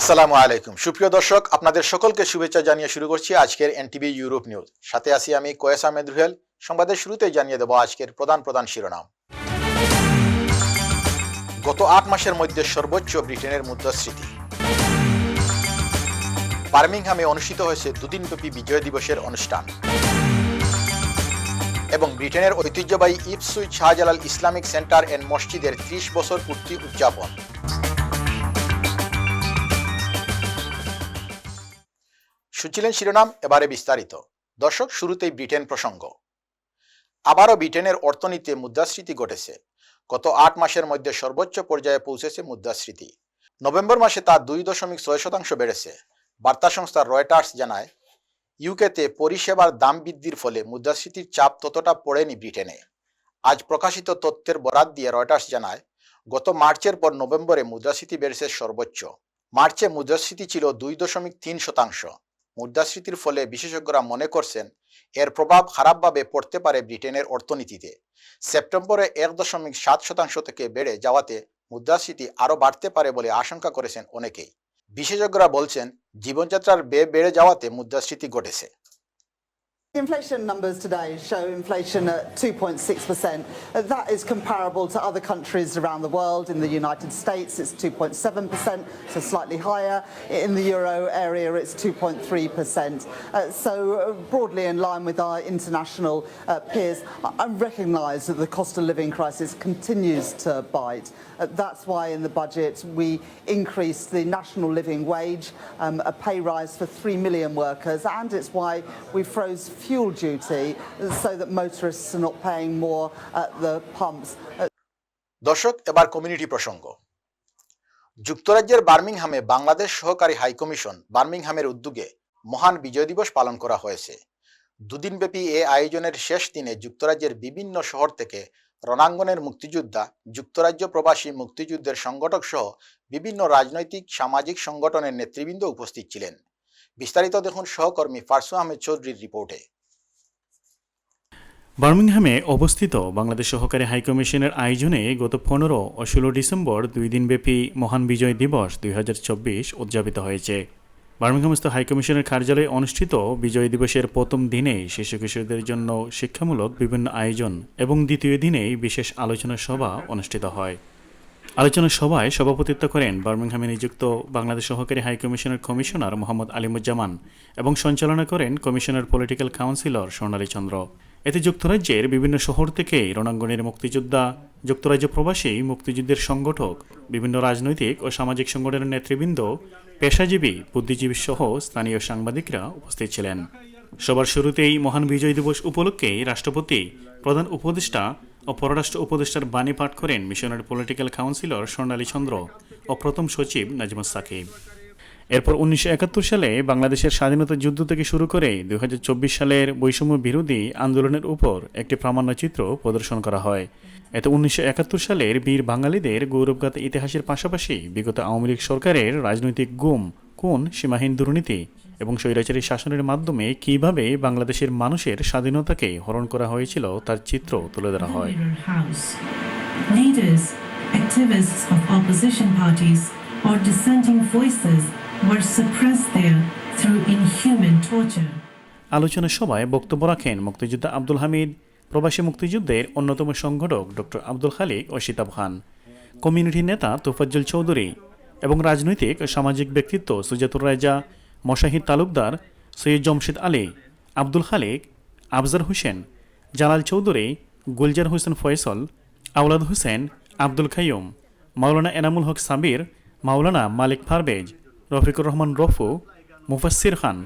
আসসালামু আলাইকুম। সুপ্রিয় দর্শক, আপনাদের সকলকে শুভেচ্ছা জানিয়ে শুরু করছি আজকের এনটিভি ইউরোপ নিউজ। সাথে আছি আমি কয়েস আহমেদ রুহেল। সংবাদের শুরুতেই জানিয়ে দেব আজকের প্রধান প্রধান শিরোনাম। গত আট মাসের মধ্যে সর্বোচ্চ ব্রিটেনের মুদ্রাস্ফীতি। বার্মিংহামে অনুষ্ঠিত হয়েছে দুদিনব্যাপী বিজয় দিবসের অনুষ্ঠান। এবং ব্রিটেনের ঐতিহ্যবাহী Ipswich Shahjalal Islamic centre and মসজিদের ত্রিশ বছর পূর্তি উদযাপন। শুনছিলেন শিরোনাম, এবারে বিস্তারিত। দর্শক, শুরুতেই ব্রিটেন প্রসঙ্গ। আবারও ব্রিটেনের অর্থনীতিতে মুদ্রাস্ফীতি ঘটেছে। গত আট মাসের মধ্যে সর্বোচ্চ পর্যায়ে পৌঁছেছে মুদ্রাস্ফীতি। নভেম্বর মাসে তা দুই দশমিক ছয় শতাংশ বেড়েছে। বার্তা সংস্থা রয়টার্স জানায়, ইউকেতে পরিষেবার দাম বৃদ্ধির ফলে মুদ্রাস্ফীতির চাপ ততটা পড়েনি ব্রিটেনে। আজ প্রকাশিত তথ্যের বরাত দিয়ে রয়টার্স জানায়, গত মার্চের পর নভেম্বরে মুদ্রাস্ফীতি বেড়েছে সর্বোচ্চ। মার্চে মুদ্রাস্ফীতি ছিল দুই দশমিক তিন শতাংশ। মুদ্রাস্ফীতির ফলে বিশেষজ্ঞরা মনে করছেন, এর প্রভাব খারাপভাবে পড়তে পারে ব্রিটেনের অর্থনীতিতে। সেপ্টেম্বরে এক দশমিক সাত শতাংশ থেকে বেড়ে যাওয়াতে মুদ্রাস্ফীতি আরও বাড়তে পারে বলে আশঙ্কা করেছেন অনেকেই। বিশেষজ্ঞরা বলছেন, জীবনযাত্রার ব্যয় বেড়ে যাওয়াতে মুদ্রাস্ফীতি ঘটেছে। The inflation numbers today show inflation at 2.6%. Uh, That is comparable to other countries around the world. In the United States, it's 2.7%, so slightly higher. In the euro area, it's 2.3%. Uh, So uh, broadly in line with our international uh, peers. I- I recognise that the cost of living crisis continues to bite. Uh, That's why in the budget we increased the national living wage, um, a pay rise for 3 million workers, and it's why we froze fuel duty, so that motorists are not paying more at the pumps. দর্শক, এবার community প্রসঙ্গ। যুক্তরাজ্যের বার্মিংহামে বাংলাদেশ সহকারী high commission বার্মিংহামের উদ্যোগে মহান বিজয় দিবস পালন করা হয়েছে। দুদিনব্যাপী এ আয়োজনের শেষ দিনে যুক্তরাজ্যের বিভিন্ন শহর থেকে রণাঙ্গনের মুক্তিযোদ্ধা, যুক্তরাজ্য প্রবাসী মুক্তিযুদ্ধের সংগঠক সহ বিভিন্ন রাজনৈতিক, সামাজিক সংগঠনের নেতৃবৃন্দ উপস্থিত ছিলেন। বিস্তারিত দেখুন সহকর্মী ফারসু আহমেদ চৌধুরীর রিপোর্টে। বার্মিংহামে অবস্থিত বাংলাদেশ সহকারী হাইকমিশনের আয়োজনে গত পনেরো ও ষোলো ডিসেম্বর দুই দিনব্যাপী মহান বিজয় দিবস দুই হাজার চব্বিশ উদযাপিত হয়েছে। বার্মিংহামস্থ হাইকমিশনের কার্যালয়ে অনুষ্ঠিত বিজয় দিবসের প্রথম দিনে শিশু কিশোরদের জন্য শিক্ষামূলক বিভিন্ন আয়োজন এবং দ্বিতীয় দিনেই বিশেষ আলোচনা সভা অনুষ্ঠিত হয়। আলোচনা সভায় সভাপতিত্ব করেন বার্মিংহামে নিযুক্ত বাংলাদেশ সহকারী হাইকমিশনের কমিশনার মোহাম্মদ আলিমুজ্জামান এবং সঞ্চালনা করেন commissioner political councillor Sonali Chandra. এতে যুক্তরাজ্যের বিভিন্ন শহর থেকে রণাঙ্গনের মুক্তিযোদ্ধা, যুক্তরাজ্য প্রবাসী, মুক্তিযুদ্ধের সংগঠক, বিভিন্ন রাজনৈতিক ও সামাজিক সংগঠনের নেতৃবৃন্দ, পেশাজীবী, বুদ্ধিজীবী সহ স্থানীয় সাংবাদিকরা উপস্থিত ছিলেন। সবার শুরুতেই মহান বিজয় দিবস উপলক্ষে রাষ্ট্রপতি, প্রধান উপদেষ্টা ও পররাষ্ট্র উপদেষ্টার বাণী পাঠ করেন মিশনের পলিটিক্যাল কাউন্সিলর স্বর্ণালী চন্দ্র ও প্রথম সচিব নাজমুস সাকিব। এরপর উনিশশো একাত্তর সালে বাংলাদেশের স্বাধীনতা যুদ্ধ থেকে শুরু করে দুই হাজার চব্বিশ সালের বৈষম্য বিরোধী আন্দোলনের উপর একটি প্রামাণ্যচিত্র প্রদর্শন করা হয়। এতে উনিশশো একাত্তর সালের বীর বাঙালিদের গৌরবগাথা ইতিহাসের পাশাপাশি বিগত আওয়ামী লীগ সরকারের রাজনৈতিক গুম কোন সীমাহীন দুর্নীতি এবং স্বৈরাচারী শাসনের মাধ্যমে কীভাবে বাংলাদেশের মানুষের স্বাধীনতাকে হরণ করা হয়েছিল তার চিত্র তুলে ধরা হয় activists of opposition parties, or dissenting voices were suppressed there through inhuman torture. আলোচনা সভায় বক্তব্য রাখেন মুক্তিযোদ্ধা আব্দুল হামিদ প্রবাসী মুক্তিযুদ্ধের অন্যতম সংগঠক ডক্টর আব্দুল খালিক ও শীতাব খান কমিউনিটি নেতা তোফাজ্জল চৌধুরী এবং রাজনৈতিক ও সামাজিক ব্যক্তিত্ব সুজাতুর রাজা মশাহিদ তালুকদার সৈয়দ জমশেদ আলী, আব্দুল খালেক আফজার হোসেন, জালাল চৌধুরী, গুলজার হোসেন ফয়সল, আওলাদ হোসেন, আব্দুল খাইয়ুম, মাওলানা এনামুল হক সাবির, মাওলানা মালিক পারভেজ রফিকুর রহমান রফু মুফাসির খান,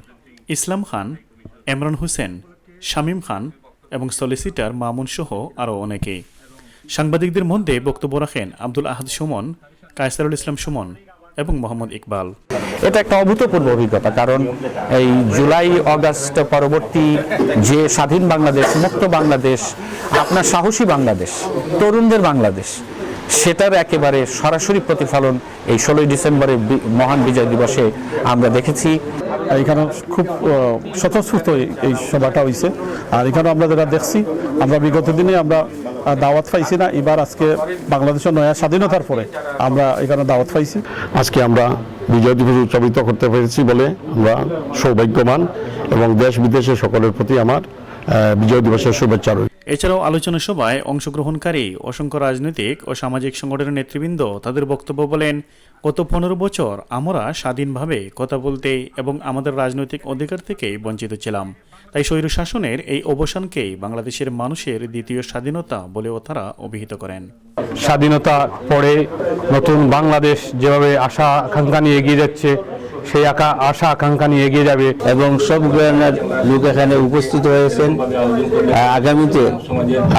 ইসলাম খান এমরান হোসেন, শামীম খান এবং সলিসিটার মামুন সহ আরও অনেকে। সাংবাদিকদের মধ্যে বক্তব্য রাখেন আব্দুল আহাদ সুমন, কায়সারুল ইসলাম সুমন এবং মোহাম্মদ ইকবাল। এটা একটা অভূতপূর্ব অভিজ্ঞতা, কারণ এই জুলাই, অগাস্ট পরবর্তী যে স্বাধীন বাংলাদেশ, মুক্ত বাংলাদেশ, আপনার সাহসী বাংলাদেশ, তরুণদের বাংলাদেশ সেটার একেবারে সরাসরি প্রতিফলন এই ষোলোই ডিসেম্বরের বি- মহান বিজয় দিবসে আমরা দেখেছি। এখানে খুব স্বতঃস্ফূর্ত এই- সভাটা হয়েছে আর এখানে আমরা যেটা দেখছি আমরা বিগত দিনে আমরা দাওয়াত পাইছি না। এবার আজকে বাংলাদেশের নয়া স্বাধীনতার পরে আমরা এখানে দাওয়াত পাইছি। আজকে আমরা বিজয় দিবস উদযাপিত করতে পেরেছি বলে আমরা সৌভাগ্যবান এবং দেশ বিদেশে সকলের প্রতি আমার বিজয় দিবসের শুভেচ্ছা রইল। এছাড়াও আলোচনা সভায় অংশগ্রহণকারী অসংখ্য রাজনৈতিক ও সামাজিক সংগঠনের নেতৃবৃন্দ তাদের বক্তব্য বলেন, গত পনেরো বছর আমরা স্বাধীনভাবে কথা বলতে এবং আমাদের রাজনৈতিক অধিকার থেকে বঞ্চিত ছিলাম। তাই স্বৈর শাসনের এই অবসানকেই বাংলাদেশের মানুষের দ্বিতীয় স্বাধীনতা বলেও তারা অভিহিত করেন। স্বাধীনতা পরে নতুন বাংলাদেশ যেভাবে আশা আকাঙ্ক্ষা নিয়ে এগিয়ে যাচ্ছে সেই আকা আশা আকাঙ্ক্ষা নিয়ে এগিয়ে যাবে। এবং সব গ্রামের লোক এখানে উপস্থিত হয়েছেন। আগামীতে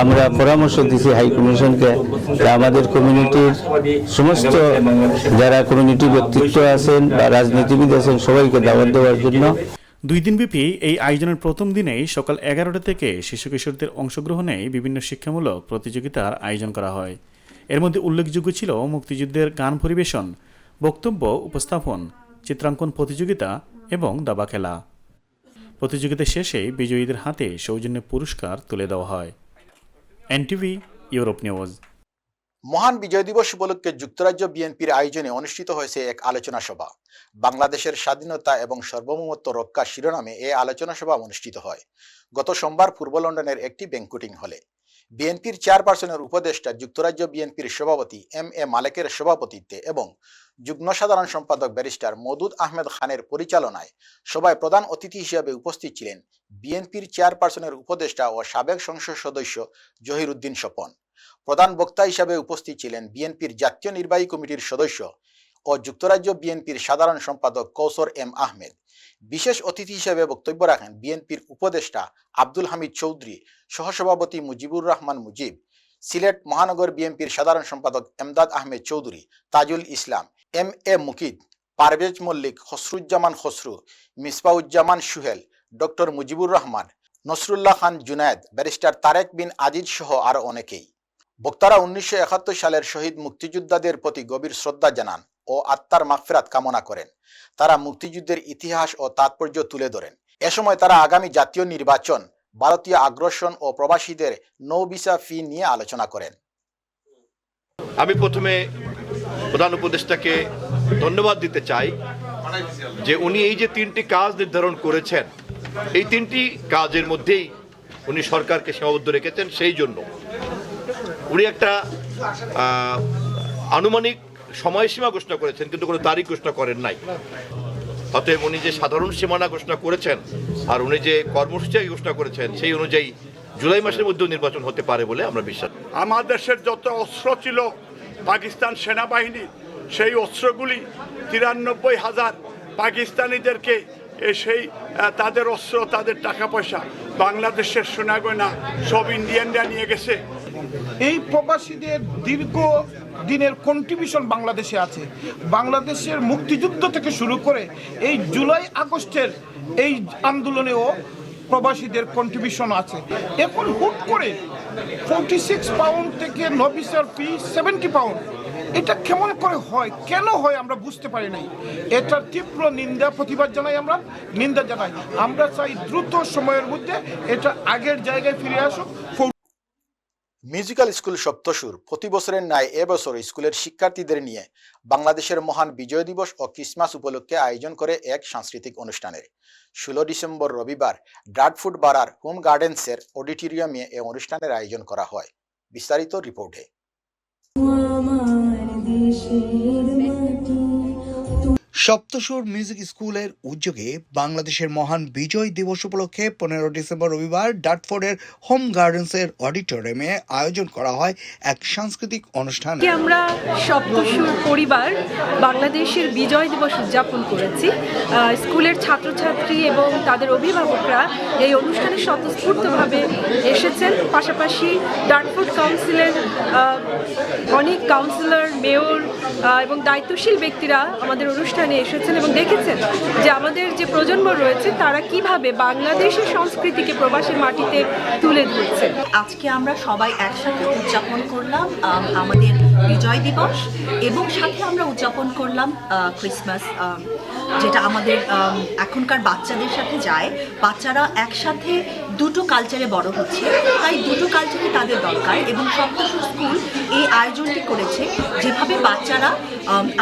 আমরা পরামর্শ দিছি হাই কমিশনকে আমাদের কমিউনিটির সমস্ত যারা কমিউনিটি ব্যক্তিত্ব আছেন বা রাজনীতিবিদ আছেন সবাইকে দাওয়াত দেওয়ার জন্য। দুই দিনব্যাপী এই আয়োজনের প্রথম দিনেই সকাল এগারোটা থেকে শিশু কিশোরদের অংশগ্রহণে বিভিন্ন শিক্ষামূলক প্রতিযোগিতার আয়োজন করা হয়। এর মধ্যে উল্লেখযোগ্য ছিল মুক্তিযুদ্ধের গান পরিবেশন, বক্তব্য উপস্থাপন, চিত্রাঙ্কন প্রতিযোগিতা এবং দাবা খেলা। প্রতিযোগিতা শেষে বিজয়ীদের হাতে সৌজন্য পুরস্কার তুলে দেওয়া হয়। NTV, Europe news. মহান বিজয় দিবস উপলক্ষে যুক্তরাজ্য বিএনপির আয়োজনে অনুষ্ঠিত হয়েছে এক আলোচনা সভা। বাংলাদেশের স্বাধীনতা এবং সার্বভৌমত্ব রক্ষা শিরোনামে এই আলোচনা সভা অনুষ্ঠিত হয়। গত সোমবার পূর্ব লন্ডনের একটি ব্যাংকুটিং হলে। বিএনপির চেয়ারপারসনের উপদেষ্টা যুক্তরাজ্য বিএনপির সভাপতি এম এ মালেকের সভাপতিত্বে এবং যুগ্ম সাধারণ সম্পাদক ব্যারিস্টার মদুদ আহমেদ খানের পরিচালনায় সভায় প্রধান অতিথি হিসেবে উপস্থিত ছিলেন বিএনপির চেয়ারপারসনের উপদেষ্টা ও সাবেক সংসদ সদস্য জহিরুদ্দিন স্বপন। প্রধান বক্তা হিসাবে উপস্থিত ছিলেন বিএনপির জাতীয় নির্বাহী কমিটির সদস্য ও যুক্তরাজ্য বিএনপির সাধারণ সম্পাদক কৌসর এম আহমেদ। বিশেষ অতিথি হিসেবে বক্তব্য রাখেন বিএনপির উপদেষ্টা আব্দুল হামিদ চৌধুরী, সহসভাপতি মুজিবুর রহমান মুজিব, সিলেট মহানগর বিএনপির সাধারণ সম্পাদক Emdad Ahmed Chowdhury, Tajul Islam, M A Mukid Parvez Mallik Khasruzzaman Khasru Misbauzzaman Suhel, doctor Mujibur Rahman, Nasrullah Khan Junayed, barrister Tarek bin Aziz সহ আরও অনেকেই। বক্তারা উনিশশো একাত্তর সালের শহীদ মুক্তিযোদ্ধাদের প্রতি গভীর শ্রদ্ধা জানান ও আত্মার মাগফিরাত কামনা করেন। তারা মুক্তিযুদ্ধের ইতিহাস ও তাৎপর্য তুলে ধরেন। এ সময় তারা আগামী জাতীয় নির্বাচন, ভারতীয় আগ্রাসন ও প্রবাসীদের নৌ ভিসা ফি নিয়ে আলোচনা করেন। আমি প্রথমে প্রধান উপদেষ্টাকে ধন্যবাদ দিতে চাই যে উনি এই যে তিনটি কাজ নির্ধারণ করেছেন, এই তিনটি কাজের মধ্যেই উনি সরকারকে সীমাবদ্ধ রেখেছেন, সেই জন্য। উনি একটা আনুমানিক সময়সীমা ঘোষণা করেছেন, কিন্তু কোনো তারিখ ঘোষণা করেন নাই। অতএব উনি যে সাধারণ সীমানা ঘোষণা করেছেন, আর উনি যে কর্মসূচি ঘোষণা করেছেন, সেই অনুযায়ী জুলাই মাসের মধ্যেও নির্বাচন হতে পারে বলে আমরা বিশ্বাস আমার দেশের যত অস্ত্র ছিল, পাকিস্তান সেনাবাহিনী, সেই অস্ত্রগুলি তিরানব্বই হাজার পাকিস্তানিদেরকে সেই তাদের অস্ত্র, তাদের টাকা পয়সা বাংলাদেশের সোনাগয়না সব ইন্ডিয়ানরা নিয়ে গেছে। এই প্রবাসীদের দীর্ঘ দিনের কন্ট্রিবিউশন বাংলাদেশে আছে। বাংলাদেশের মুক্তিযুদ্ধ থেকে শুরু করে এই জুলাই আগস্টের এই আন্দোলনেও প্রবাসীদের কন্ট্রিবিউশন আছে। এখন হুট করে ফোর্টি সিক্স পাউন্ড থেকে নবিসার ফি সেভেন্টি পাউন্ড এটা কেমন করে হয়, কেন হয় আমরা বুঝতে পারি নাই। এটার তীব্র নিন্দা, প্রতিবাদ জানাই আমরা, নিন্দা জানাই। আমরা চাই দ্রুত সময়ের মধ্যে এটা আগের জায়গায় ফিরে আসুক। মিউজিক্যাল স্কুল সপ্তসুর প্রতি বছরের ন্যায় এবছর স্কুলের শিক্ষার্থীদের নিয়ে বাংলাদেশের মহান বিজয় দিবস ও ক্রিসমাস উপলক্ষে আয়োজন করে এক সাংস্কৃতিক অনুষ্ঠানের। ষোলো ডিসেম্বর রবিবার ডাডফুড বারার হোম গার্ডেন্সের অডিটোরিয়ামে এ অনুষ্ঠানের আয়োজন করা হয়। বিস্তারিত রিপোর্টে। সপ্তসুর মিউজিক স্কুলের উদ্যোগে বাংলাদেশের মহান বিজয় দিবস উপলক্ষে পনেরো ডিসেম্বর রবিবার ডাটফোর্ডের হোম গার্ডেন্সের অডিটোরিয়ামে আয়োজন করা হয় এক সাংস্কৃতিক অনুষ্ঠান। আমরা সপ্তসুর পরিবার বাংলাদেশের বিজয় দিবস উদযাপন করেছি। স্কুলের ছাত্রছাত্রী এবং তাদের অভিভাবকরা এই অনুষ্ঠানে স্বতঃস্ফূর্তভাবে এসেছেন। পাশাপাশি ডার্টফোর্ড কাউন্সিলের অনেক কাউন্সিলর, মেয়র এবং দায়িত্বশীল ব্যক্তিরা আমাদের অনুষ্ঠানে এসেছেন এবং দেখেছেন যে আমাদের যে প্রজন্ম রয়েছে, তারা কীভাবে বাংলাদেশের সংস্কৃতিকে প্রবাসের মাটিতে তুলে ধরছে। আজকে আমরা সবাই একসাথে উদযাপন করলাম আমাদের বিজয় দিবস এবং সাথে আমরা উদযাপন করলাম ক্রিসমাস যেটা আমাদের এখনকার বাচ্চাদের সাথে যায়। বাচ্চারা একসাথে দুটো কালচারে বড় হচ্ছে, তাই দুটো কালচারে তাদের দরকার এবং সপ্তশু স্কুল এই আয়োজনটি করেছে যেভাবে বাচ্চারা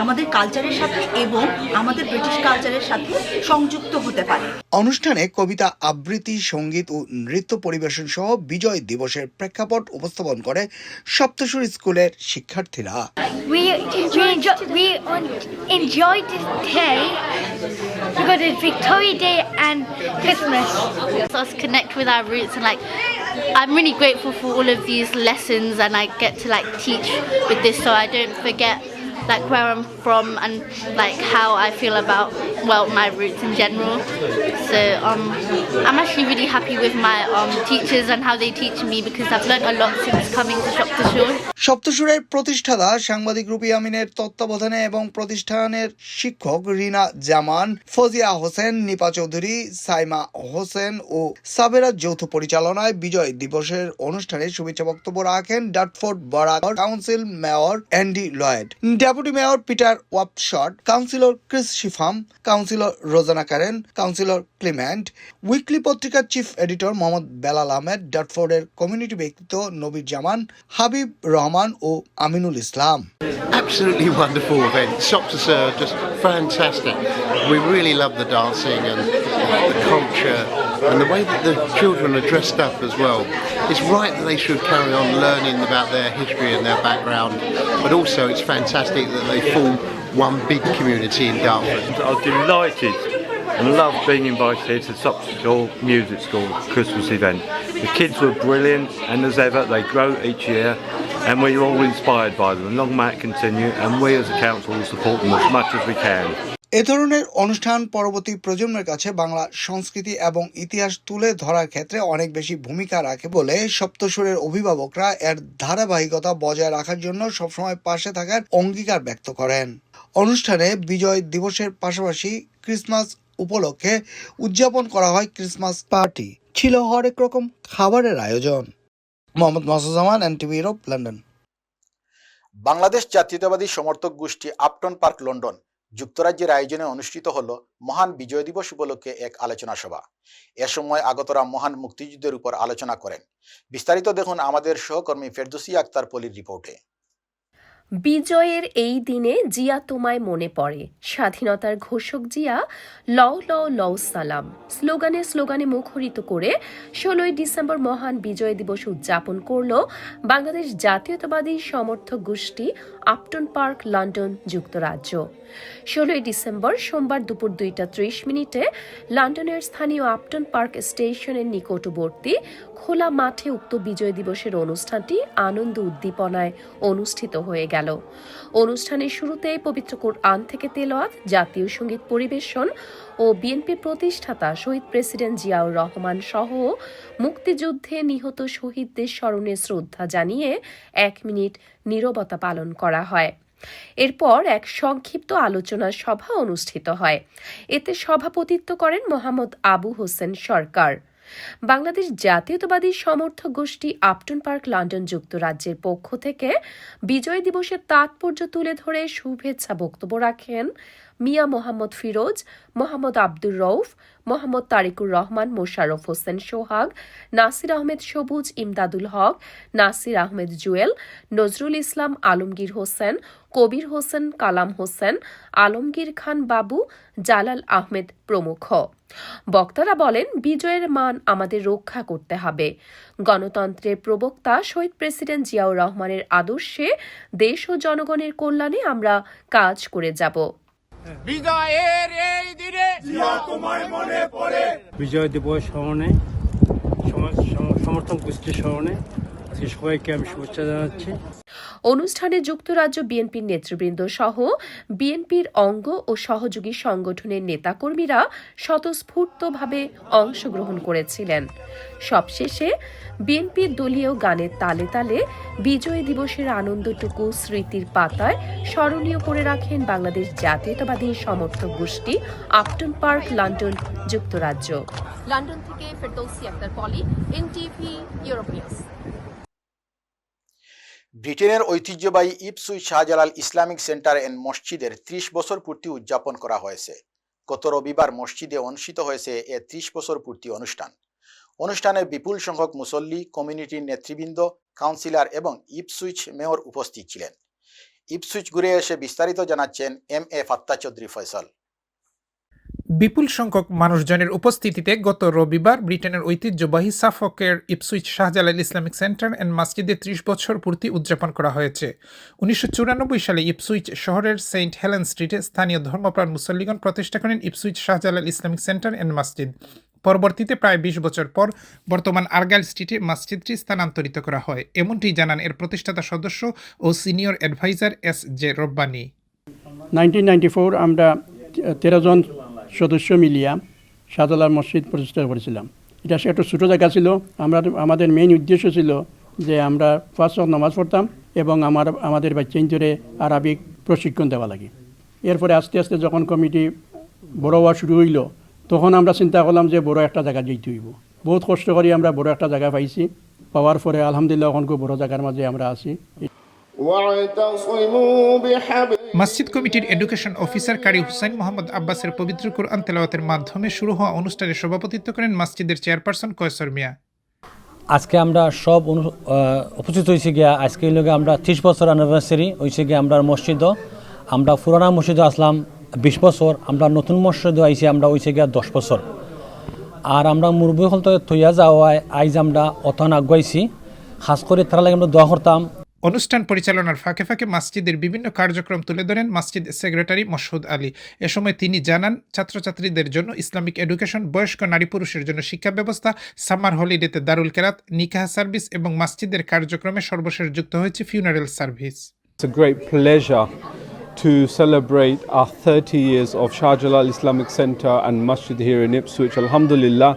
আমাদের কালচারের সাথে এবং আমাদের ব্রিটিশ কালচারের সাথে সংযুক্ত হতে পারে। অনুষ্ঠানে কবিতা আবৃত্তি সংগীত ও নৃত্য পরিবেশন সহ বিজয় দিবসের প্রেক্ষাপট উপস্থাপন করে সপ্তসুর স্কুলের শিক্ষার্থীরা I'm really grateful for all of these lessons and I get to like teach with this so I don't forget like where I'm from and like how I feel about well my roots in general. So um I'm actually really happy with my um teachers and how they teach me because I've learned a lot since coming to Shop to Shore. সপ্তসুরের প্রতিষ্ঠাতা সাংবাদিক rupee আমিনের তত্ত্বাবধানে এবং প্রতিষ্ঠানের শিক্ষক রিনা জামান ফজিয়া হোসেন নিপা চৌধুরী সাইমা হোসেন ও সাবেরা যৌথ পরিচালনায় বিজয় দিবসের অনুষ্ঠানে শুভেচ্ছা বক্তব্য রাখেন Dartford borough council mayor Andy Lloyd deputy mayor Peter Wapshott councillor Chris Shippam councillor Rosanna Currans councillor Clement weekly পত্রিকার চিফ এডিটর মোহাম্মদ বেলাল আহমেদ ডাটফোর্ডের কমিউনিটি ব্যক্তিত্ব নবীর জামান হাবিব রহমান ও Aminul Islam absolutely wonderful event. Shop to serve, just fantastic. We really love the dancing and the culture and the way that the children are dressed up as well. It's right that they should carry on learning about their history and their background, but also it's fantastic that they form one big community in Dartford. I was delighted and loved being invited to School Music School Christmas event. The kids were brilliant and as ever they grow each year and we're all inspired by them. Long may it continue and we as a council will support them as much as we can. এ ধরনের অনুষ্ঠান পরবর্তী প্রজন্মের কাছে বাংলা সংস্কৃতি এবং ইতিহাস তুলে ধরার ক্ষেত্রে অনেক বেশি ভূমিকা রাখে বলে সপ্তসুরের অভিভাবকরা এর ধারাবাহিকতা বজায় রাখার জন্য সবসময় পাশে থাকার অঙ্গীকার ব্যক্ত করেন। অনুষ্ঠানে বিজয় দিবসের পাশাপাশি ক্রিসমাস উপলক্ষে উদযাপন করা হয় ক্রিসমাস পার্টি। ছিল হরেক রকম খাবারের আয়োজন। Mohammad Masuzzaman, NTV Europe, London. Bangladesh জাতীয়তাবাদী সমর্থক গোষ্ঠী আপটন পার্ক, লন্ডন। যুক্তরাজ্যের আয়োজনে অনুষ্ঠিত হল মহান বিজয় দিবস উপলক্ষে এক আলোচনা সভা। এ সময় আগতরা মহান মুক্তিযুদ্ধের উপর আলোচনা করেন। বিস্তারিত দেখুন আমাদের সহকর্মী ফেরদুসি আক্তার পলির রিপোর্টে। বিজয়ের এই দিনে জিয়া তোমায় মনে পড়ে। স্বাধীনতার ঘোষক জিয়া, লও লও লও সালাম। স্লোগানে স্লোগানে মুখরিত করে ষোলোই ডিসেম্বর মহান বিজয় দিবস উদযাপন করল বাংলাদেশ জাতীয়তাবাদী সমর্থক গোষ্ঠী আপটন পার্ক, লন্ডন যুক্তরাজ্য। ষোলোই ডিসেম্বর সোমবার দুপুর দুইটা ত্রিশ মিনিটে লন্ডনের স্থানীয় আপটন পার্ক স্টেশনের নিকটবর্তী খোলা মাঠে উক্ত বিজয় দিবসের অনুষ্ঠানটি আনন্দ উদ্দীপনায় অনুষ্ঠিত হয়ে গেল। অনুষ্ঠানের শুরুতেই পবিত্র কোরআন থেকে তেলাওয়াত, জাতীয় সংগীত পরিবেশন ও বিএনপি প্রতিষ্ঠাতা শহীদ প্রেসিডেন্ট জিয়াউর রহমান সহ মুক্তিযুদ্ধে নিহত শহীদদের স্মরণে শ্রদ্ধা জানিয়ে এক মিনিট নীরবতা পালন করা হয়। এরপর এক সংক্ষিপ্ত আলোচনা সভা অনুষ্ঠিত হয়। এতে সভাপতিত্ব করেন মোহাম্মদ আবু হোসেন সরকার। বাংলাদেশ জাতীয়তাবাদী সমর্থক গোষ্ঠী আপটন পার্ক লন্ডন যুক্তরাজ্যের পক্ষ থেকে বিজয় দিবসের তাৎপর্য তুলে ধরে শুভেচ্ছা বক্তব্য রাখেন মিয়া মোহাম্মদ ফিরোজ, মোহাম্মদ আব্দুর রৌফ মোহাম্মদ তারিকুর রহমান, মোশাররফ হোসেন সোহাগ, নাসির আহমেদ সবুজ, ইমদাদুল হক, নাসির আহমেদ জুয়েল, নজরুল ইসলাম, আলমগীর হোসেন, কবির হোসেন, কালাম হোসেন, আলমগীর খান বাবু, জালাল আহমেদ প্রমুখ। বক্তারা বলেন, বিজয়ের মান আমাদের রক্ষা করতে হবে। গণতন্ত্রের প্রবক্তা, শহীদ প্রেসিডেন্ট জিয়াউর রহমানের আদর্শে দেশ ও জনগণের কল্যাণে আমরা কাজ করে যাব। বিজয়ের এই দিনে তোমায় মনে পড়ে। বিজয় দিবস স্মরণে সমর্থন গোষ্ঠীর স্মরণে আজকে সবাইকে আমি শুভেচ্ছা জানাচ্ছি। অনুষ্ঠানে যুক্তরাজ্য বিএনপির নেতৃবৃন্দ সহ বিএনপির অঙ্গ ও সহযোগী সংগঠনের নেতাকর্মীরা স্বতঃস্ফূর্তভাবে অংশগ্রহণ করেছিলেন। সবশেষে বিএনপির দলীয় গানের তালে তালে বিজয় দিবসের আনন্দটুকু স্মৃতির পাতায় স্মরণীয় করে রাখেন বাংলাদেশ জাতীয়তাবাদী সমর্থক গোষ্ঠী আপটন পার্ক, লন্ডন, যুক্তরাজ্য। লন্ডন থেকে Ferdousi Akter Poli, NTV, Europe news. ব্রিটেনের ঐতিহ্যবাহী Ipswich Shahjalal Islamic centre and মসজিদের ত্রিশ বছর পূর্তি উদযাপন করা হয়েছে। গত রবিবার মসজিদে অনুষ্ঠিত হয়েছে এ ত্রিশ বছর পূর্তি অনুষ্ঠান। অনুষ্ঠানে বিপুল সংখ্যক মুসল্লি, কমিউনিটির নেতৃবৃন্দ, কাউন্সিলর এবং ইপসুইচ মেয়র উপস্থিত ছিলেন। ইপসুইচ ঘুরে এসে বিস্তারিত জানাচ্ছেন এম এ ফাত্তা চৌধুরী ফয়সাল। বিপুল সংখ্যক মানুষজনের উপস্থিতিতে গত রবিবার ব্রিটেনের ঐতিহ্যবাহী সাফকের Ipswich Shahjalal Islamic centre and মাসজিদে ত্রিশ বছর পূর্তি উদযাপন করা হয়েছে। উনিশশো চুরানব্বই সালে ইপসুইচ শহরের সেন্ট হেলেন স্ট্রিটে স্থানীয় ধর্মপ্রাণ মুসল্লিগণ প্রতিষ্ঠা করেন Ipswich Shahjalal Islamic centre and মসজিদ। পরবর্তীতে প্রায় বিশ বছর পর বর্তমান আর্গাইল স্ট্রিটে মসজিদটি স্থানান্তরিত করা হয়। এমনটি জানান এর প্রতিষ্ঠাতা সদস্য ও senior adviser S J Rabbani. Nineteen আমরা তেরো জন সদস্য মিলিয়া শাহজালাল মসজিদ প্রতিষ্ঠা করেছিলাম। এটা সে একটা ছোটো জায়গা ছিল। আমরা আমাদের মেইন উদ্দেশ্য ছিল যে আমরা ফার্স্ট অফ নামাজ পড়তাম এবং আমার, আমাদের বাচ্চাইন্তরে আরবিক প্রশিক্ষণ দেওয়া লাগে। এরপরে আস্তে আস্তে যখন কমিটি বড় হওয়া শুরু হইল, তখন আমরা চিন্তা করলাম যে বড় একটা জায়গা যেতে হইব। বহুত কষ্ট করি আমরা বড় একটা জায়গা পাইছি। পাওয়ার পরে আলহামদুলিল্লাহ এখন খুব বড় জায়গার মাঝে আমরা আছি। মসজিদ কমিটির এডুকেশন অফিসার কারি হুসাইন মোহাম্মদ আব্বাসের পবিত্র কোরআন তেলাওয়াতের মাধ্যমে শুরু হওয়া অনুষ্ঠানে সভাপতিত্ব করেন মসজিদের চেয়ারপারসন কয়সর মিয়া। আজকে আমরা সব উপস্থিত হয়েছি গিয়া, আজকে লগে আমরা ত্রিশ বছর অ্যানিভার্সারি হয়েছে গিয়া আমরা মসজিদও আমরা পুরানা মসজিদে আসলাম, বিশ বছর, আমরা নতুন মসজিদে আইছি, আমরা হয়েছে গিয়া দশ বছর। আর আমরা মুরব্বী হল থইয়া যাওয়ায় আইজ আমরা অতন আগুয়াইছি। খাস করে তারা লাগে আমরা দোয়া করতাম অনুষ্ঠান পরিচালনার ফাঁকে ফাঁকে মসজিদের বিভিন্ন কার্যক্রম তুলে ধরেন মসজিদ সেক্রেটারি মসহুদ আলী এ সময় তিনি জানান ছাত্রছাত্রীদের জন্য ইসলামিক এডুকেশন বয়স্ক নারী পুরুষের জন্য শিক্ষা ব্যবস্থা সামার হলিডেতে দারুল কেরাত নিকাহ সার্ভিস এবং মসজিদের কার্যক্রমে সর্বশেষ যুক্ত হয়েছে funeral service It's a great pleasure to celebrate our 30 years of Shah Jalal Islamic Center and Masjid here in Ipswich. Alhamdulillah,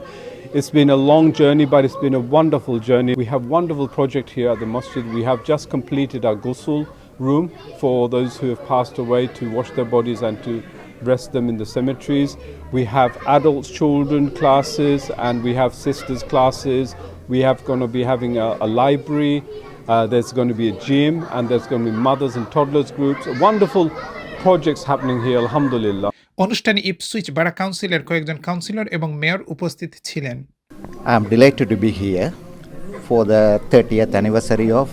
it's been a long journey, but it's been a wonderful journey. We have wonderful project here at the masjid. We have just completed our ghusl room for those who have passed away to wash their bodies and to rest them in the cemeteries. We have adults, children classes, and we have sisters classes. We have going to be having a, a library. Uh, there's going to be a gym, and there's going to be mothers and toddlers groups. Wonderful projects happening here, alhamdulillah. অনুষ্ঠানে Ipswich borough কাউন্সিলের কয়েকজন councillor এবং mayor উপস্থিত ছিলেন I'm delighted to be here for the 30th anniversary of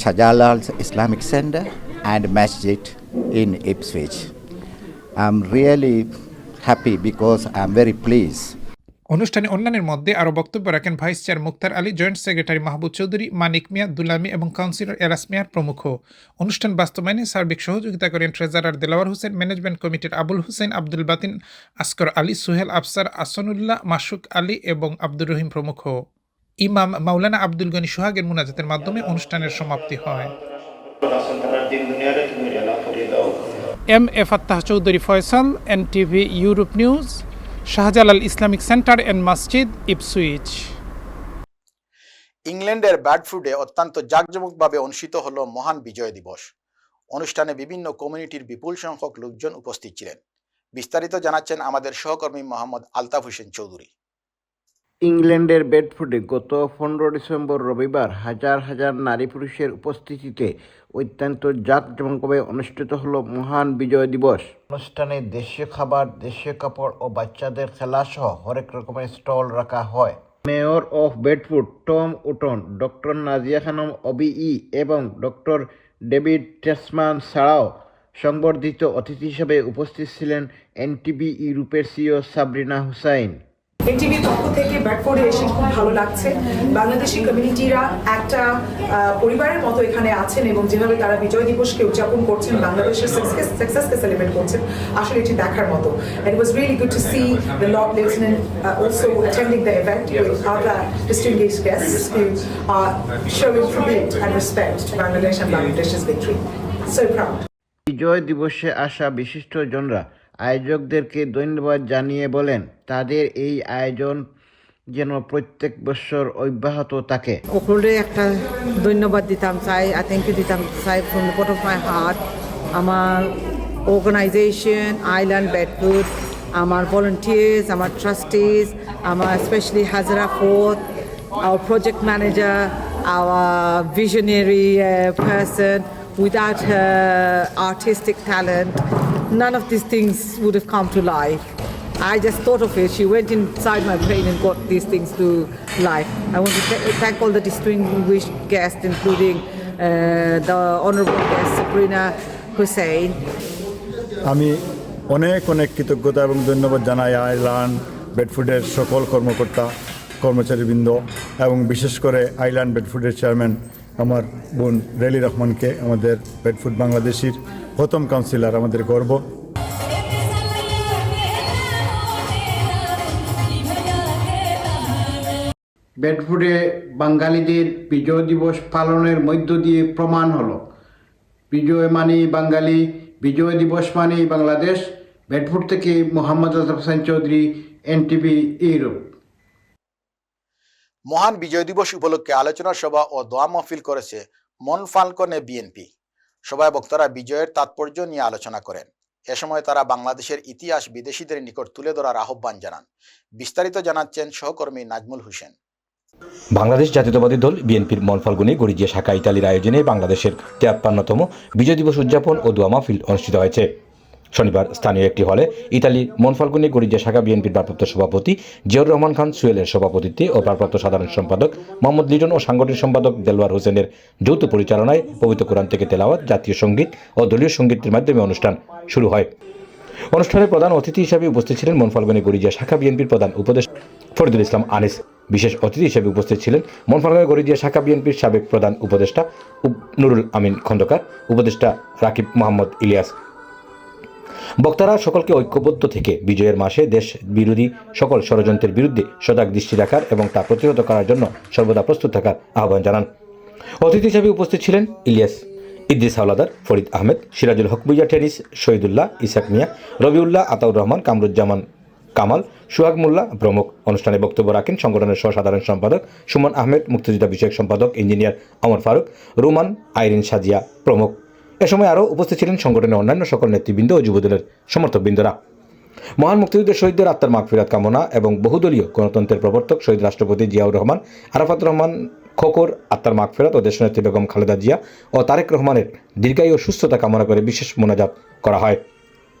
Shajalal's Islamic Center and Masjid in Ipswich. I'm really happy because I'm very pleased অনুষ্ঠানে অন্যান্যের মধ্যে আরও বক্তব্য রাখেন vice chair Mukhtar Ali, joint secretary Mahbub Chowdhury, Manik Mia, Dulami এবং councillor এরাস মিয়ার প্রমুখ। অনুষ্ঠান বাস্তবায়নে সার্বিক সহযোগিতা করেন ট্রেজারার দেলাওয়ার হোসেন, ম্যানেজমেন্ট কমিটির আবুল হোসেন, আব্দুল বাতিন, আসকর আলী, সুহেল আফসার আসনুল্লাহ মাসুক আলী এবং আব্দুর রহিম প্রমুখ। ইমাম মাওলানা আব্দুল গনি সোহাগের মুনাজাতের মাধ্যমে অনুষ্ঠানের সমাপ্তি হয়। M A Fattah Chowdhury Faisal, NTV, Europe news. Shahjalal Islamic centre and মসজিদ, ইপসুইচ। ইংল্যান্ডের ব্যাডফুডে অত্যন্ত জাঁকজমকভাবে অনুষ্ঠিত হল মহান বিজয় দিবস। অনুষ্ঠানে বিভিন্ন কমিউনিটির বিপুল সংখ্যক লোকজন উপস্থিত ছিলেন। বিস্তারিত জানাচ্ছেন আমাদের সহকর্মী মোহাম্মদ আলতাফ হোসেন চৌধুরী। ইংল্যান্ডের বেডফোর্ডে গত পনেরো ডিসেম্বর রবিবার হাজার হাজার নারী পুরুষের উপস্থিতিতে অত্যন্ত জাঁকজমকভাবে অনুষ্ঠিত হল মহান বিজয় দিবস। অনুষ্ঠানে দেশীয় খাবার, দেশীয় কাপড় ও বাচ্চাদের খেলা সহ হরেক রকমের স্টল রাখা হয়। Mayor of Bedford Tom Wootton, doctor Nazia Khanom OBE এবং ডক্টর ডেভিড টেসমান ছাড়াও সংবর্ধিত অতিথি হিসেবে উপস্থিত ছিলেন এনটিবি ইউরোপের সিও সাবরিনা হুসাইন। এনটিভির পক্ষ থেকে এসে খুব ভালো লাগছে বাংলাদেশি কমিউনিটিরা একটা পরিবারের মতো এখানে আছেন এবং যেভাবে তারা বিজয় দিবসকে উদযাপন করছেন, বাংলাদেশের সাকসেসকে সেলিব্রেট করছেন, আসলে এটি দেখার মতো it was really good to see the lord also attending the event with other who are showing tribute and respect to Bangladesh and Bangladesh's victory. So proud. বিজয় দিবসে আসা বিশিষ্টজনরা আয়োজকদেরকে ধন্যবাদ জানিয়ে বলেন তাদের এই আয়োজন যেন প্রত্যেক বছর অব্যাহত থাকে সকলে একটা ধন্যবাদ দিতাম চাই আই থ্যাংক ইউ দিতাম চাই ফ্রম দ্য মাই হার্ট আমার অর্গানাইজেশন আইল্যান্ড বেডফুড আমার ভলেন্টিয়ার্স আমার ট্রাস্টিজ আমার specially Hazra fourth our project manager, our visionary uh, person. Without her none of these things would have come to life. I just thought of it. She went inside my brain and got these things to life. I want to th- thank all the distinguished guests, including uh, the honorable guest Sabrina Hussein. আমি অনেক অনেক কৃতজ্ঞতা এবং ধন্যবাদ জানাই island বেডফুডের সকল কর্মকর্তা কর্মচারীবৃন্দ এবং বিশেষ করে আইল্যান্ড বেডফুডের চেয়ারম্যান আমার বোন রেলি রহমানকে আমাদের বেডফুড বাংলাদেশের প্রথম কাউন্সিলর আমাদের গর্ব। বেডফুডে বাঙালিদের বিজয় দিবস পালনের মধ্য দিয়ে প্রমাণ হলো। বিজয় মানেই বাঙালি বিজয় দিবস মানেই বাংলাদেশ। বেডফুড থেকে মোহাম্মদ আজম হোসেন চৌধুরী এনটিভি ইউরোপ। মহান বিজয় দিবস উপলক্ষে আলোচনা সভা ও দোয়া মহফিল করেছে মন ফালকনে বিএনপি। সভায় বক্তারা বিজয়ের তাৎপর্য নিয়ে আলোচনা করেন। এ সময় তারা বাংলাদেশের ইতিহাস বিদেশিদের নিকট তুলে ধরার আহ্বান জানান। বিস্তারিত জানাচ্ছেন সহকর্মী নাজমুল হোসেন। বাংলাদেশ জাতীয়তাবাদী দল বিএনপির মনফাল্গুনি গড়িজিয়া শাখা ইতালির আয়োজনে বাংলাদেশের তেয়াপ্পান্নতম বিজয় দিবস উদযাপন ও দোয়া মাহফিল অনুষ্ঠিত হয়েছে। শনিবার স্থানীয় একটি হলে ইতালির মনফাল্গুনি গড়িজিয়া শাখা বিএনপির ভারপ্রাপ্ত সভাপতি জিয়র রহমান খান সুয়েলের সভাপতিত্বে ও ভারপ্রাপ্ত সাধারণ সম্পাদক মোহাম্মদ লিটন ও সাংগঠনিক সম্পাদক দেলওয়ার হোসেনের যৌথ পরিচালনায় পবিত্র কোরআন থেকে তেলাওয়াত, জাতীয় সংগীত ও দলীয় সঙ্গীতের মাধ্যমে অনুষ্ঠান শুরু হয়। অনুষ্ঠানে প্রধান অতিথি হিসাবে উপস্থিত ছিলেন মনফালগনি গরিজিয়া শাখা বিএনপির প্রধান উপদেশ ফরিদুল ইসলাম আনিস। বিশেষ অতিথি হিসেবে উপস্থিত ছিলেন মনফালগনি গরিজিয়া শাখা বিএনপির সাবেক প্রধান উপদেষ্টা নুরুল আমিন খন্দকার, উপদেষ্টা রাকিব মোহাম্মদ ইলিয়াস। বক্তারা সকলকে ঐক্যবদ্ধ থেকে বিজয়ের মাসে দেশ বিরোধী সকল ষড়যন্ত্রের বিরুদ্ধে সজাগ দৃষ্টি রাখার এবং তা প্রতিহত করার জন্য সর্বদা প্রস্তুত থাকার আহ্বান জানান। অতিথি হিসেবে উপস্থিত ছিলেন ইলিয়াস ইদ্রিস হাওলাদার ফরিদ আহমেদ, সিরাজুল হক বুইয়া টেনিস শহীদুল্লাহ ইসাক মিয়া, রবিউল্লাহ আতাউর রহমান কামরুজ্জামান কামাল, সুহাগ মোল্লা প্রমুখ। অনুষ্ঠানে বক্তব্য রাখেন সংগঠনের সহসাধারণ সম্পাদক সুমন আহমেদ, মুক্তিযোদ্ধা বিষয়ক সম্পাদক ইঞ্জিনিয়ার অমর ফারুক, রুমান আইরিন সাজিয়া প্রমুখ। এ সময় আরও উপস্থিত ছিলেন সংগঠনের অন্যান্য সকল নেতৃবৃন্দ ও যুবদলের সমর্থকবৃন্দরা। মহান মুক্তিযুদ্ধের শহীদদের আত্মার মাগফিরাত কামনা এবং বহুদলীয় গণতন্ত্রের প্রবর্তক শহীদ রাষ্ট্রপতি জিয়াউর রহমান, আরাফাত রহমান খোকর, আত্মার মাগফিরাত ও দেশনেত্রী বেগম খালেদা জিয়া ও তারেক রহমানের দীর্ঘায়ু ও সুস্থতা কামনা করে বিশেষ মোনাজাত করা হয়।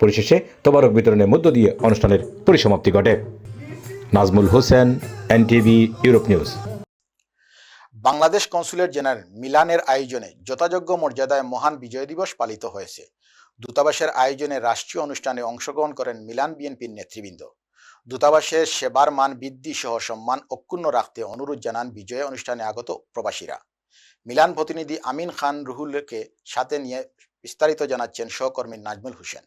পরিশেষে তবারক বিতরণের মধ্য দিয়ে অনুষ্ঠানের পরিসমাপ্তি ঘটে। Nazmul Hossain, NTV, Europe news. Bangladesh consulate general মিলানের আয়োজনে যথাযোগ্য মর্যাদায় মহান বিজয় দিবস পালিত হয়েছে। দূতাবাসের আয়োজনে রাষ্ট্রীয় অনুষ্ঠানে অংশগ্রহণ করেন মিলান বিএনপির নেতৃবৃন্দ। দূতাবাসের সেবার মান বৃদ্ধি সহ সম্মান অক্ষুণ্ণ রাখতে অনুরোধ জানান বিজয় অনুষ্ঠানে আগত প্রবাসীরা। মিলান প্রতিনিধি আমিন খান রুহুলকে সাথে নিয়ে বিস্তারিত জানাচ্ছেন সহকর্মী নাজমুল হোসেন।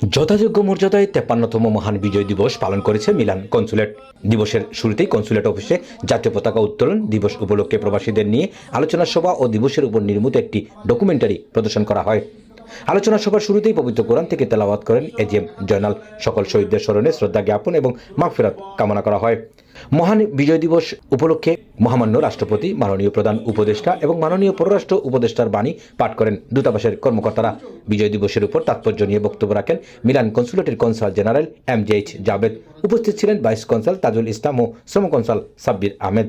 যথাযোগ্য মর্যাদায় তেপান্নতম মহান বিজয় দিবস পালন করেছে মিলান কনসুলেট। দিবসের শুরুতেই কনসুলেট অফিসে জাতীয় পতাকা উত্তোলন দিবস উপলক্ষে প্রবাসীদের নিয়ে আলোচনা সভা ও দিবসের উপর নির্মিত একটি ডকুমেন্টারি প্রদর্শন করা হয়। আলোচনা সভার শুরুতেই পবিত্র কোরআন থেকে তেলাওয়াত করেন এজিএম জয়নাল সকল শহীদদের স্মরণে শ্রদ্ধা জ্ঞাপন এবং মাগফিরাত কামনা করা হয়। মহান বিজয় দিবস উপলক্ষে মহামান্য রাষ্ট্রপতি, মাননীয় প্রধান উপদেষ্টা এবং মাননীয় পররাষ্ট্র উপদেষ্টার বাণী পাঠ করেন দূতাবাসের কর্মকর্তারা। বিজয় দিবসের উপর তাৎপর্য নিয়ে বক্তব্য রাখেন Milan কনসুলেটের consul general M J H Javed. উপস্থিত ছিলেন ভাইস কনসাল তাজুল ইসলাম ও শ্রম কনসাল সাব্বির আহমেদ।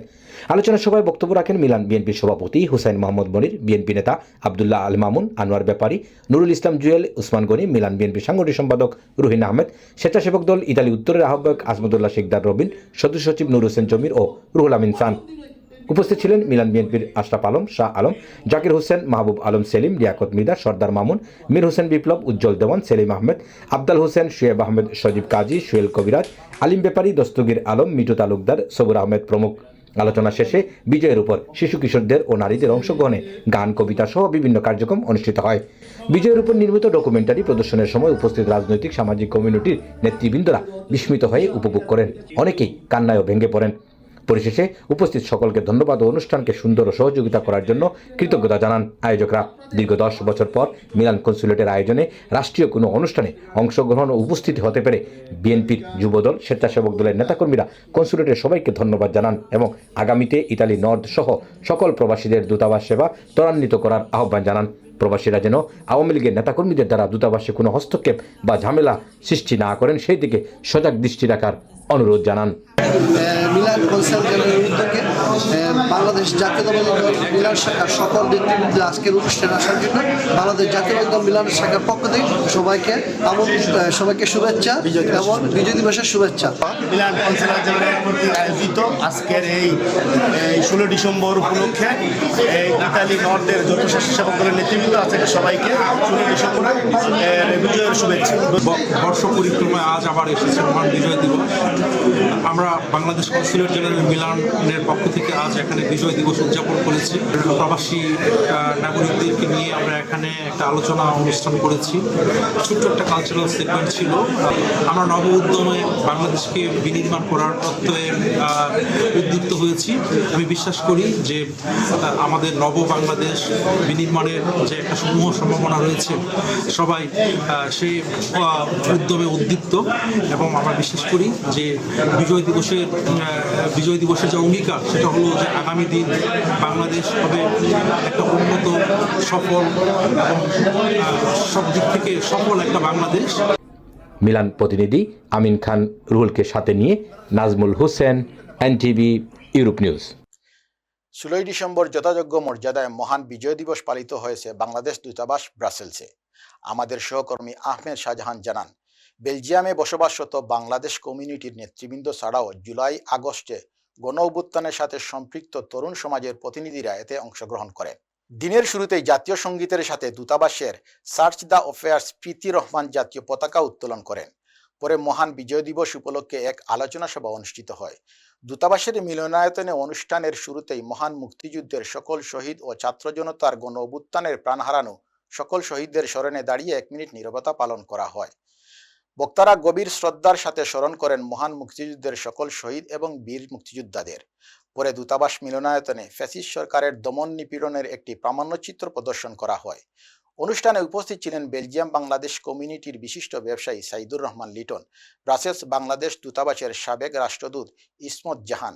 আলোচনা সভায় বক্তব্য রাখেন মিলান বিএনপির সভাপতি হুসাইন মোহাম্মদ মনির, বিএনপি নেতা আবদুল্লাহ আল মামুন, আনোয়ার ব্যাপারী, নুরুল ইসলাম জুয়েল, উসমান গনি, মিলান বিএনপির সাংগঠনিক সম্পাদক রুহিন আহমেদ, স্বেচ্ছাসেবক দল ইতালি উত্তরের আহ্বায়ক আজমদুল্লাহ শেখদার রবিন, সদস্য সচিব নুর হোসেন জমির ও রুহুল আমিন সান উপস্থিত ছিলেন মিলান বিএনপির আশরাফ আলম, শাহ আলম, জাকির হোসেন, মাহবুব আলম, সেলিম, লিয়াকত মিদা সর্দার মামুন, মীর হোসেন বিপ্লব, উজ্জ্বল দেওয়ান, সেলিম আহমেদ, আবদাল হোসেন, শুয়েব আহমেদ, সজীব কাজী, সুয়েল কবিরাজ, আলিম ব্যাপারী, দস্তগীর আলম মিটু তালুকদার, সবুর আহমেদ প্রমুখ। আলোচনা শেষে বিজয়ের উপর শিশু কিশোরদের ও নারীদের অংশগ্রহণে গান, কবিতা সহ বিভিন্ন কার্যক্রম অনুষ্ঠিত হয়। বিজয়ের উপর নির্মিত ডকুমেন্টারি প্রদর্শনের সময় উপস্থিত রাজনৈতিক, সামাজিক কমিউনিটির নেতৃবৃন্দরা বিস্মিত হয়ে উপভোগ করেন। অনেকেই কান্নায়ও ভেঙে পড়েন। পরিশেষে উপস্থিত সকলকে ধন্যবাদ ও অনুষ্ঠানকে সুন্দর ও সহযোগিতা করার জন্য কৃতজ্ঞতা জানান আয়োজকরা। দীর্ঘ দশ বছর পর মিলান কনসুলেটের আয়োজনে রাষ্ট্রীয় কোনো অনুষ্ঠানে অংশগ্রহণ ও উপস্থিতি হতে পেরে বিএনপির যুবদল, স্বেচ্ছাসেবক দলের নেতাকর্মীরা কনসুলেটের সবাইকে ধন্যবাদ জানান এবং আগামীতে ইতালি নর্থ সহ সকল প্রবাসীদের দূতাবাস সেবা ত্বরান্বিত করার আহ্বান জানান। প্রবাসীরা যেন আওয়ামী লীগের নেতাকর্মীদের দ্বারা দূতাবাসে কোনো হস্তক্ষেপ বা ঝামেলা সৃষ্টি না করেন, সেই দিকে সজাগ দৃষ্টি রাখার অনুরোধ জানান। মিলান কনসালটেন্টের উদ্যোগে বাংলাদেশ জাতীয়তাবাদী দল মিলান শাখার সকল নেতৃবৃন্দ আজকের অনুষ্ঠানে আসার জন্য বাংলাদেশ জাতীয়তাবাদী দল মিলান শাখার পক্ষ থেকে সবাইকে আমন্ত্রিত সবাইকে শুভেচ্ছা এবং বিজয় দিবসের শুভেচ্ছা। মিলান জেনারেল কর্তৃক আয়োজিত আজকের এই ষোলো ডিসেম্বর উপলক্ষে এই ইতালি নর্থের যৌথ স্বেচ্ছাসেবক দলের নেতৃবৃন্দ আছে সবাইকে ষোলো ডিসেম্বর বিজয়ের শুভেচ্ছা। বর্ষ পরিক্রমায় আজ আবার এসেছে বিজয় দিবস। আমরা বাংলাদেশ কনসুলেট জেনারেল মিলানের পক্ষ থেকে আজ এখানে বিজয় দিবস উদযাপন করেছি। প্রবাসী নাগরিকদেরকে নিয়ে আমরা এখানে একটা আলোচনা অনুষ্ঠান করেছি। ছোট্ট একটা কালচারাল সেগমেন্ট ছিল। আমরা নব উদ্যমে বাংলাদেশকে বিনির্মাণ করার প্রত্যয়ে উদ্দীপ্ত হয়েছি। আমি বিশ্বাস করি যে আমাদের নব বাংলাদেশ বিনির্মাণের যে একটা সমূহ সম্ভাবনা রয়েছে, সবাই সেই উদ্যমে উদ্দীপ্ত। এবং আমরা বিশ্বাস করি যে বিজয় দিবসের বিজয় দিবসের যে অঙ্গীকার সেটা হলো যে আগামী দিন বাংলাদেশ হবে একটা উন্নত সফল এবং সব দিক থেকে সফল একটা বাংলাদেশ। মিলান প্রতিনিধি আমিন খান রুহুলকে সাথে নিয়ে Nazmul Hossain NTV Europe news. ষোলোই ডিসেম্বর যথাযোগ্য মর্যাদায় মহান বিজয় দিবস পালিত হয়েছে বাংলাদেশ দূতাবাস ব্রাসেলসে। আমাদের সহকর্মী আহমেদ শাহজাহান জানান বেলজিয়ামে বসবাসরত বাংলাদেশ কমিউনিটির নেতৃবৃন্দ ছাড়াও জুলাই, আগস্টে গণ অভ্যুত্থানের সাথে সম্পৃক্ত তরুণ সমাজের প্রতিনিধিরা এতে অংশগ্রহণ করেন। দিনের শুরুতেই জাতীয় সঙ্গীতের সাথে দূতাবাসের chargé d' affaires Priti Rahman জাতীয় পতাকা উত্তোলন করেন। পরে মহান বিজয় দিবস উপলক্ষে এক আলোচনা সভা অনুষ্ঠিত হয়। দূতাবাসের মিলনায়তনে অনুষ্ঠানের শুরুতেই মহান মুক্তিযুদ্ধের সকল শহীদ ও ছাত্র জনতার গণ অভ্যুত্থানের প্রাণ হারানো সকল শহীদদের স্মরণে দাঁড়িয়ে এক মিনিট নীরবতা পালন করা হয়। বক্তারা গভীর শ্রদ্ধার সাথে স্মরণ করেন মহান মুক্তিযুদ্ধের সকল শহীদ এবং বীর মুক্তিযোদ্ধাদের। পরে দূতাবাস মিলনায়তনে ফ্যাসিস্ট সরকারের দমন নিপীড়নের একটি প্রামাণ্যচিত্র প্রদর্শন করা হয়। অনুষ্ঠানে উপস্থিত ছিলেন বেলজিয়াম বাংলাদেশ কমিউনিটির বিশিষ্ট ব্যবসায়ী সাইদুর রহমান লিটন, ব্রাসেলস বাংলাদেশ দূতাবাসের সাবেক রাষ্ট্রদূত ইসমত জাহান,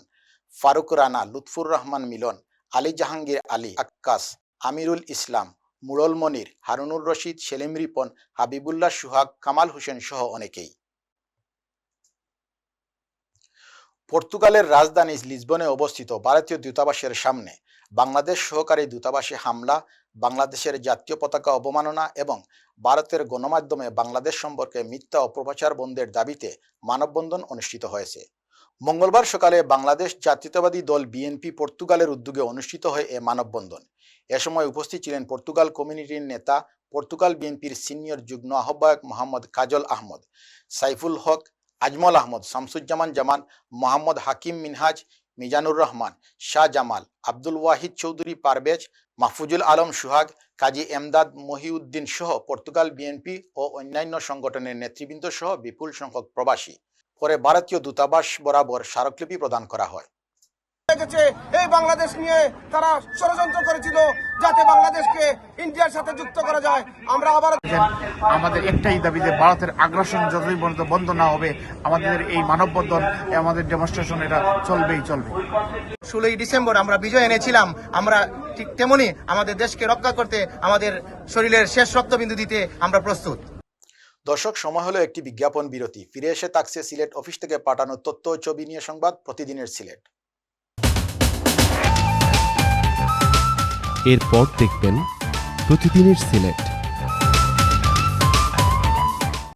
ফারুক রানা, লুৎফুর রহমান মিলন, আলী জাহাঙ্গীর আলী আক্কাস, আমিরুল ইসলাম মুরল মনির, হারুনুর রশিদ, সেলিম রিপন, হাবিবুল্লাহ সুহাগ, কামাল হোসেন সহ অনেকেই। পর্তুগালের রাজধানী লিসবনে অবস্থিত ভারতীয় দূতাবাসের সামনে বাংলাদেশ সহকারী দূতাবাসে হামলা, বাংলাদেশের জাতীয় পতাকা অবমাননা এবং ভারতের গণমাধ্যমে বাংলাদেশ সম্পর্কে মিথ্যা অপপ্রচার বন্ধের দাবিতে মানববন্ধন অনুষ্ঠিত হয়েছে। মঙ্গলবার সকালে বাংলাদেশ জাতীয়তাবাদী দল বিএনপি পর্তুগালের উদ্যোগে অনুষ্ঠিত হয় এ মানববন্ধন। এ সময় উপস্থিত ছিলেন পর্তুগাল কমিউনিটির নেতা, পর্তুগাল বিএনপির সিনিয়র যুগ্ম আহ্বায়ক মোহাম্মদ কাজল আহমদ, সাইফুল হক, আজমল আহমদ, শামসুজ্জামান জামান, মোহাম্মদ হাকিম মিনহাজ, মিজানুর রহমান, শাহ জামাল, আব্দুল ওয়াহিদ চৌধুরী পারভেজ, মাহফুজুল আলম সুহাগ, কাজী এমদাদ মহিউদ্দিন সহ পর্তুগাল বিএনপি ও অন্যান্য সংগঠনের নেতৃবৃন্দ সহ বিপুল সংখ্যক প্রবাসী। পরে ভারতীয় দূতাবাস বরাবর স্মারকলিপি প্রদান করা হয়। গেছে। এই বাংলাদেশ নিয়ে তারা ষড়যন্ত্র করেছিল যাতে বাংলাদেশকে ইন্ডিয়ার সাথে যুক্ত করা যায়। আমরা আবার আমাদের একটাই দাবি যে ভারতের আগ্রাসন যতই পর্যন্ত বন্ধ না হবে আমাদের এই মানববন্ধন আমাদের ডেমনস্ট্রেশন এটা চলবেই চলবে। ষোলোই ডিসেম্বর আমরা বিজয় এনেছিলাম। আমরা ঠিক তেমনি আমাদের দেশকে রক্ষা করতে আমাদের শরীরের শেষ রক্তবিন্দু দিতে আমরা প্রস্তুত। দর্শক সময় হলো একটি বিজ্ঞাপন বিরতি। ফিরে এসে থাকছে সিলেট অফিস থেকে পাঠানো তথ্য ছবি নিয়ে সংবাদ প্রতিদিনের সিলেট। এরপর দেখবেন প্রতিদিনের সিলেট